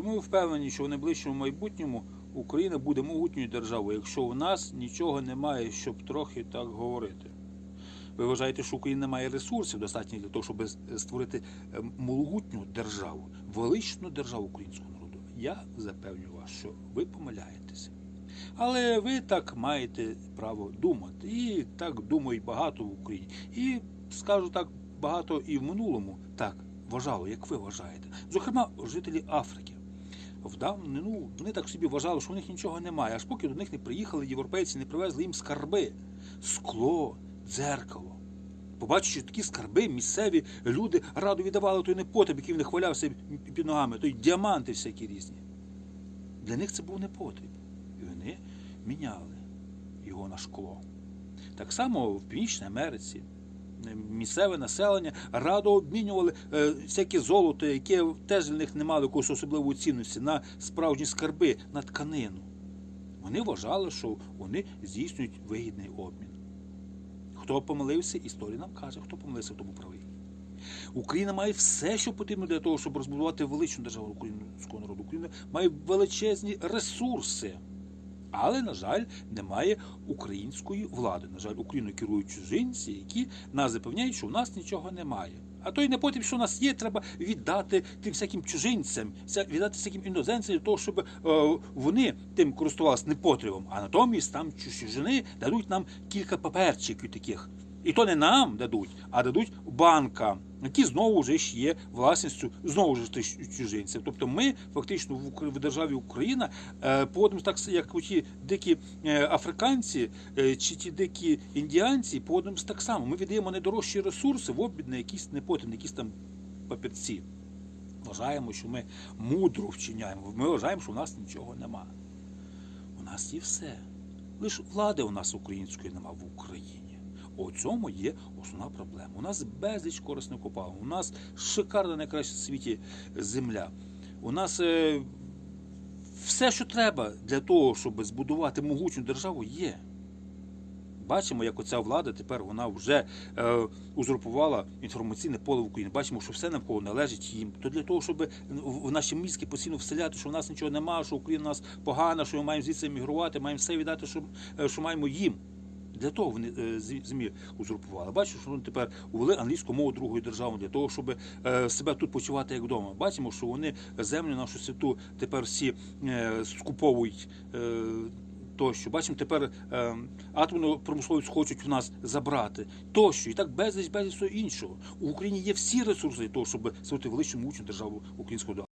Чому ви впевнені, що в найближчому майбутньому Україна буде могутньою державою, якщо у нас нічого немає, щоб трохи так говорити? Ви вважаєте, що Україна має ресурсів достатньо для того, щоб створити е, могутню державу, величну державу українського народу? Я запевню вас, що ви помиляєтеся. Але ви так маєте право думати. І так думають багато в Україні. І скажу так, багато і в минулому так вважали, як ви вважаєте. Зокрема, жителі Африки. Давнину вони так собі вважали, що у них нічого немає, аж поки до них не приїхали європейці, не привезли їм скарби, скло, дзеркало. Побачивши такі скарби, місцеві люди радо віддавали той непотреб, який в них валявся під ногами, той діаманти всякі різні. Для них це був непотріб. І вони міняли його на шкло. Так само в Північній Америці місцеве населення радо обмінювали е, всяке золото, яке теж для них не мало якоїсь особливої цінності, на справжні скарби, на тканину. Вони вважали, що вони здійснюють вигідний обмін. Хто помилився, історія нам каже, хто помилився, хто був правий. Україна має все, що потрібно для того, щоб розбудувати величну державу українського народу. Україна має величезні ресурси. Але, на жаль, немає української влади. На жаль, Україною керують чужинці, які нас запевняють, що у нас нічого немає. А той непотріб, що у нас є, треба віддати тим всяким чужинцям, віддати всяким іноземцям для того, щоб е, вони тим користувалися непотребом. А натомість там чужини дадуть нам кілька паперчиків таких. І то не нам дадуть, а дадуть банкам, які знову ж ж є власністю знову ж чужинців. Тобто ми фактично в, в державі Україна е, поводимося так, як ті дикі е, африканці е, чи ті дикі індіанці, поводимося так само. Ми віддаємо найдорожчі ресурси в обмін на якісь непотрібні, якісь там папірці. Вважаємо, що ми мудро вчиняємо. Ми вважаємо, що у нас нічого нема. У нас є все. Лише влади у нас української нема в Україні. У цьому є основна проблема. У нас безліч корисних копалин. У нас шикарна найкраща в світі земля. У нас е, все, що треба для того, щоб збудувати могутню державу, є. Бачимо, як оця влада тепер вона вже е, узурпувала інформаційне поле в Україні. Бачимо, що все навколо належить їм. То для того, щоб в наші мізки постійно вселяти, що в нас нічого немає, що Україна у нас погана, що ми маємо звідси емігрувати, маємо все віддати, що, е, що маємо їм. Для того вони е, землі узурпували. Бачимо, що вони тепер увели англійську мову другої держави для того, щоб е, себе тут почувати як вдома. Бачимо, що вони землю нашу святу тепер всі е, скуповують. Тощо, бачимо, тепер е, атомну промисловість хочуть в нас забрати. Тощо, і так безліч, безліч всього іншого. У Україні є всі ресурси для того, щоб створити величну могутню державу українського